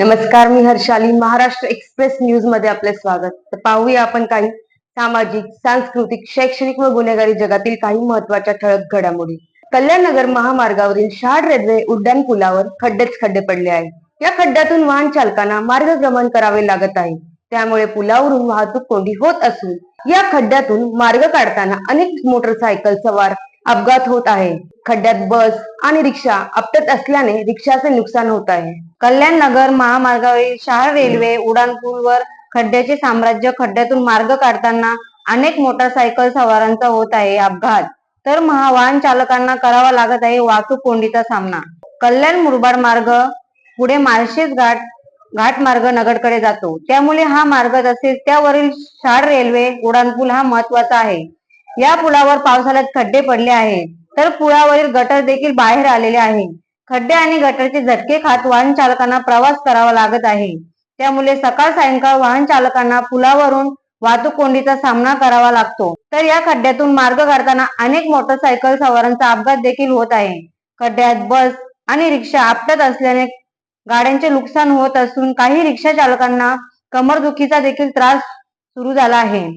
नमस्कार मी हर्षाली महाराष्ट्र एक्सप्रेस न्यूजमध्ये आपले स्वागत. तर पाहूया आपण काही सामाजिक सांस्कृतिक शैक्षणिक व गुन्हेगारी जगातील काही महत्त्वाच्या ठळक घडामोडी. कल्याण नगर महामार्गावरील शहाड रेल्वे उड्डाण पुलावर खड्डेच खड्डे पडले आहेत. या खड्ड्यातून वाहन चालकांना मार्गक्रमण करावे लागत आहे. त्यामुळे पुलावरून वाहतूक कोंडी होत असून या खड्ड्यातून मार्ग काढताना अनेक मोटरसायकल सवार अपघात होत आहे खड्ड्यात बस आणि रिक्षा आपटत असल्याने रिक्षाचे नुकसान होत आहे. कल्याण नगर महामार्गावरील शहर रेल्वे उड्डाणपूलवर खड्ड्याचे साम्राज्य खड्ड्यातून मार्ग काढताना अनेक मोटरसायकल सवारांचा होत आहे अपघात. तर महावाहन चालकांना करावा लागत आहे वाहतूक कोंडीचा सामना. कल्याण मुरबाड मार्ग पुढे माळशेज घाट घाट मार्ग नगरकडे जातो. त्यामुळे हा मार्ग तसेच त्यावरील शाड रेल्वे उड्डाणपूल हा महत्त्वाचा आहे. या पुलावर पावसाळ्यात खड्डे पडले आहेत. तर पुलावरील गटर देखील बाहेर आलेले आहे. खड्डे आणि गटरचे झटके खात वाहन चालकांना प्रवास करावा लागत आहे. त्यामुळे सकाळ सायंकाळ वाहन चालकांना पुलावरून वाहतूक कोंडीचा सामना करावा लागतो. तर या खड्ड्यातून मार्ग काढताना अनेक मोटरसायकल सवारांचा अपघात देखील होत आहे. खड्ड्यात बस आणि रिक्षा आपटत असल्याने गाड्यांचे नुकसान होत असून काही रिक्षा चालकांना कमरदुखीचा देखील त्रास सुरू झाला आहे.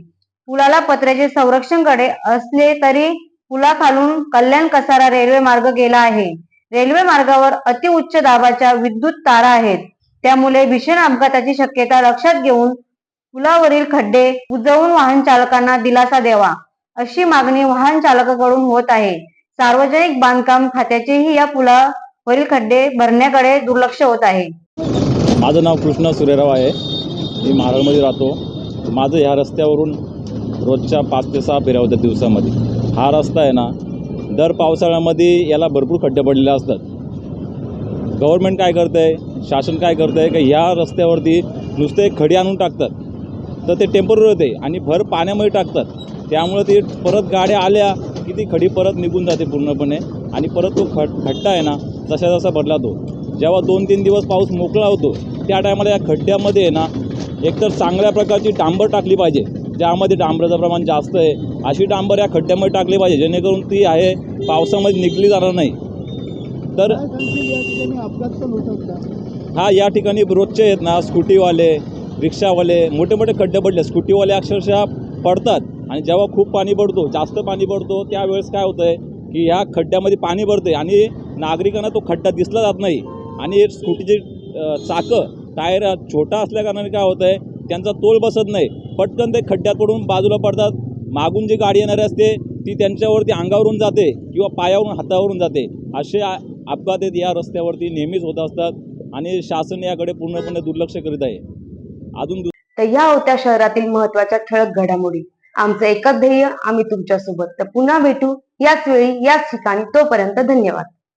पुलाला पत्र्याचे संरक्षणकडे असले तरी पुलाखालून कल्याण कसारा रेल्वे मार्ग गेला आहे. रेल्वे मार्गावर अतिउच्च दाबाच्या विद्युत तारा आहेत. त्यामुळे भीषण अपघाताची शक्यता लक्षात घेऊन पुलावरील खड्डे बुजवून वाहन चालकांना दिलासा द्यावा अशी मागणी वाहन चालकाकडून होत आहे. सार्वजनिक बांधकाम खात्याचेही या पुलावरील खड्डे भरण्याकडे दुर्लक्ष होत आहे. माझं नाव कृष्ण सुरेराव आहे. मी मारळमध्ये राहतो. माझं ह्या रस्त्यावरून रोजच्या पाच ते सहा फेऱ्या होत्या दिवसामध्ये हा रस्ता आहे ना दर पावसाळ्यामध्ये याला भरपूर खड्डे पडलेले असतात. गव्हर्मेंट काय करतं आहे शासन काय करतं आहे का ह्या रस्त्यावरती नुसते खडी आणून टाकतात. तर ते टेंपररी होते आणि भर पाण्यामध्ये टाकतात. त्यामुळे ते परत गाड्या आल्या की ती खडी परत निघून जाते पूर्णपणे आणि परत तो खड खड्डा आहे ना जसा जसा बदलातो जेव्हा दोन तीन दिवस पाऊस मोकळा होतो त्या टायमाला या खड्ड्यामध्ये आहे ना एकतर चांगल्या प्रकारची डांबर टाकली पाहिजे. ज्यामध्ये डांबराचं प्रमाण जास्त आहे अशी डांबर या खड्ड्यामध्ये टाकली पाहिजे जेणेकरून ती आहे पावसामध्ये निघली जाणार नाही. तर हा या ठिकाणी रोजचे आहेत ना स्कूटीवाले रिक्षावाले मोठे मोठे खड्डे पडले स्कूटीवाले अक्षरशः पडतात. आणि जेव्हा खूप पाणी पडतो जास्त पाणी पडतो त्यावेळेस काय होतं आहे की ह्या खड्ड्यामध्ये पाणी पडते आणि नागरिकांना तो खड्डा दिसला जात नाही. आणि स्कूटीचे चाकं टायर छोटा असल्या कारणाने काय होतं आहे त्यांचा तोल बसत नाही. पटकन ते खड्ड्यात पडून बाजूला पडतात. मागून जी गाडी येणारी असते ती त्यांच्यावरती अंगावरून जाते किंवा पायावरून हातावरून जाते. असे अपघात आहेत. या रस्त्यावरती नेहमीच होत असतात आणि शासन याकडे पूर्णपणे दुर्लक्ष करीत आहे. अजून तर या होत्या शहरातील महत्त्वाच्या ठळक घडामोडी. आमचं एकच ध्येय आम्ही तुमच्यासोबत. तर पुन्हा भेटू. याच वेळी याच ठिकाणी. तोपर्यंत धन्यवाद.